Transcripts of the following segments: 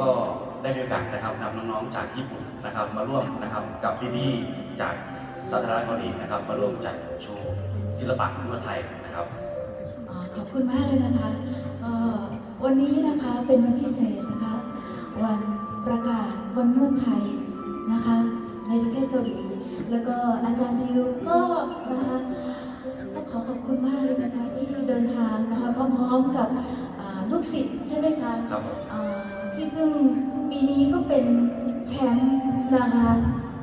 ก็ได้มีโอกาสนะครับนำน้องๆจากญี่ปุ่นนะครับ มาร่วมนะครับกับพี่ๆจากสาธารณรัฐเกาหลีนะครับมาร่วมจัดโชว์ศิลปะนวดไทยนะครับอ่าขอบคุณมากเลยนะคะเอ่อวันนี้นะคะเป็นวันพิเศษนะคะ วันประกาศวันนวดไทยนะคะ ในประเทศเกาหลี แล้วก็อาจารย์ดิวก็นะคะต้องขอขอบคุณมากเลยนะคะที่เดินทางนะคะพร้อมๆกับอ่าลูกศิษย์ใช่ไหมคะครับผมอ่า ที่ซึ่งปีนี้ก็เป็นแชมป์นะคะ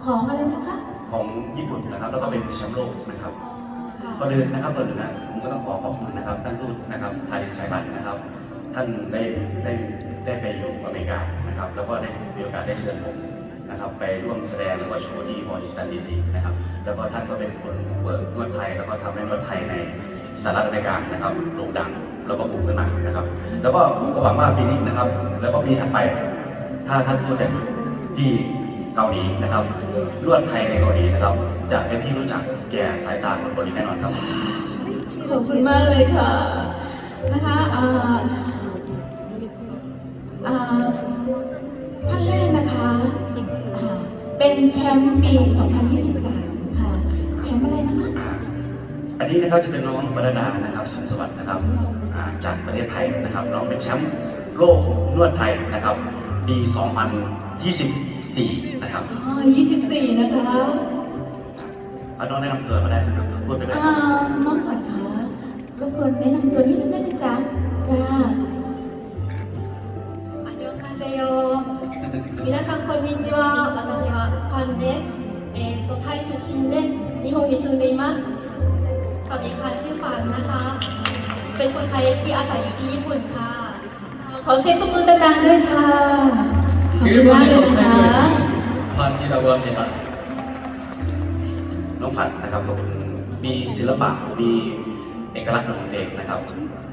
ของอะไรนะคะ ของญี่ปุ่นนะครับ แล้วก็เป็นแชมป์โลกนะครับอ๋อค่ะก่อนอื่นนะครับก่อนอื่นนะผมก็ต้องขอขอบคุณนะครับ ท่านทูตนะครับไทยสายบัตรนะครับ ท่านได้ได้ได้ไปอยู่อเมริกานะครับ แล้วก็ได้มีโอกาสได้เชิญผมนะครับ ไปร่วมแสดงหรือว่าโชว์ที่วอชิงตันดีซีนะครับ แล้วก็ท่านก็เป็นคนเปิดนวดไทยแล้วก็ทำให้นวดไทยใน สหรัฐอเมริกานะครับโด่งดังแล้วก็บูมขึ้นมานะครับ แล้วก็ผมก็หวังว่าปีนี้นะครับ แล้วก็ปีถัดไปถ้าท่านทูตเนี่ยที่เกาหลีนะครับนวดไทยในเกาหลีนะครับจะเป็นที่รู้จักแก่สายตาคนเกาหลีแน่นอนครับ ขอบคุณมากเลยค่ะนะคะอ่าท่านแรกนะคะ เป็นแชมป์ปี 2023 อันนี้นะครับจะเป็นน้องบรรดานะครับสังสวัสดิ์นะครับจากประเทศไทยนะครับน้องเป็นแชมป์โลกนวดไทยนะครับปี 2024 นะครับอ๋อ24 นะคะน้องแนะนำตัวมาได้ครับพูดไปเลยน้องขวัญคะรบกวนแนะนำตัวนิดนึงได้ไหมจ๊ะจ้าอันยงคาเซโย皆さんこんにちは私はファンですえっ、ー、とタイ出身で日本に住んでいます สวัสดีค่ะชื่อฟันนะคะ เป็นคนไทยที่อาศัยอยู่ที่ญี่ปุ่นค่ะ ขอเสียงตบมือดังๆด้วยค่ะขอบคุณมากเลยนะคะฟันที่เราเรียนมาน้องฝันนะครับผมมีศิลปะมีเอกลักษณ์ของเด็กนะครับ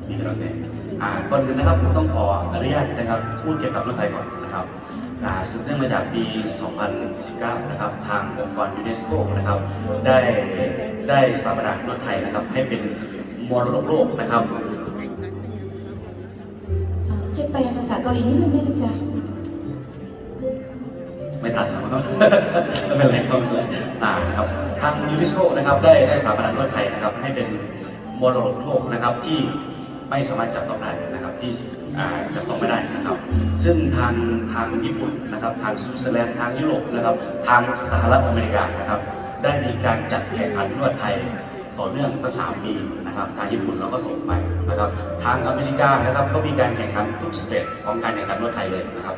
มีตัวเอง อ่าก่อนอื่นนะครับผมต้องขออนุญาตนะครับพูดเกี่ยวกับนวดไทยก่อนนะครับอ่าสืบเนื่องมาจากปี 2019 นะครับ ทางองค์กรยูเนสโกนะครับ ได้ได้สถาปนานวดไทยนะครับ ให้เป็นมรดกโลกนะครับเอ่อช่วยแปลภาษาเกาหลีนิดนึงได้ไหมจ๊ะไม่ทันนะครับไม่เป็นไรครับไม่เป็นไรอ่าครับ ทางยูนิสโกนะครับได้ได้สถาปนานวดไทยนะครับ ให้เป็นมรดกโลกนะครับที่ ไม่สามารถจับต้องได้นะครับที่อ่าจับต้องไม่ได้นะครับ ซึ่งทางทางญี่ปุ่นนะครับ ทางสวิตเซอร์แลนด์ทางยุโรปนะครับ ทางสหรัฐอเมริกานะครับ ได้มีการจัดแข่งขันนวดไทยต่อเนื่องตั้งสามปีนะครับ ทางญี่ปุ่นเราก็ส่งไปนะครับ ทางอเมริกานะครับก็มีการแข่งขันทุกสเตจของการแข่งขันนวดไทยเลยนะครับ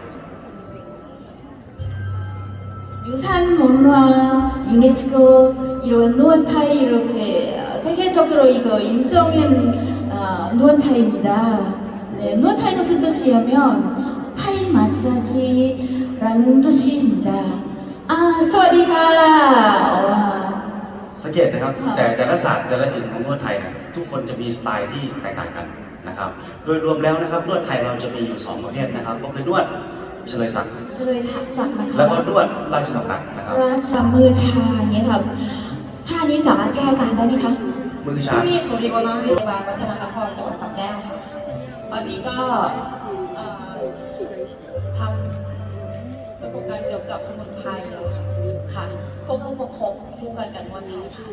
유산 문화 유네스코 이런 누아타이 이렇게 어, 세계적으로 이거 인정한 어, 누아타이입니다. 네, 누아타이 무슨 뜻이냐면 타이 마사지라는 뜻입니다. 아, 스와디카. 와. สังเกตนะครับ ค่ะ แต่แต่ละศาสตร์แต่ละศิลป์ของนวดไทยนะทุกคนจะมีสไตล์ที่แตกต่างกันนะครับ โดยรวมแล้วนะครับนวดไทยเราจะมีอยู่สองประเภทนะครับ ก็คือนวดเฉลยศักดิ์ 저의 탁삭 แล้วก็ นะคะ นวดราชสำนักนะครับ ราชมือชาอย่างเงี้ยค่ะท่านี้สามารถแก้อาการได้ไหมคะ มือชา ที่สุริโกนาโรงพยาบาลวัฒนนครจังหวัดสระแก้วค่ะตอนนี้ก็เอ่อทำประสบการณ์เกี่ยวกับสมุนไพรค่ะค่ะพวกผู้ปกครองคู่กันกันนวดไทยค่ะ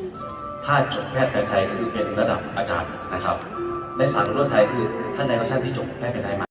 ถ้าจบแพทย์แผนไทยก็คือเป็นระดับอาจารย์นะครับในศาสตร์นวดไทยคือท่านใดก็ช่างที่จบแพทย์แผนไทยมา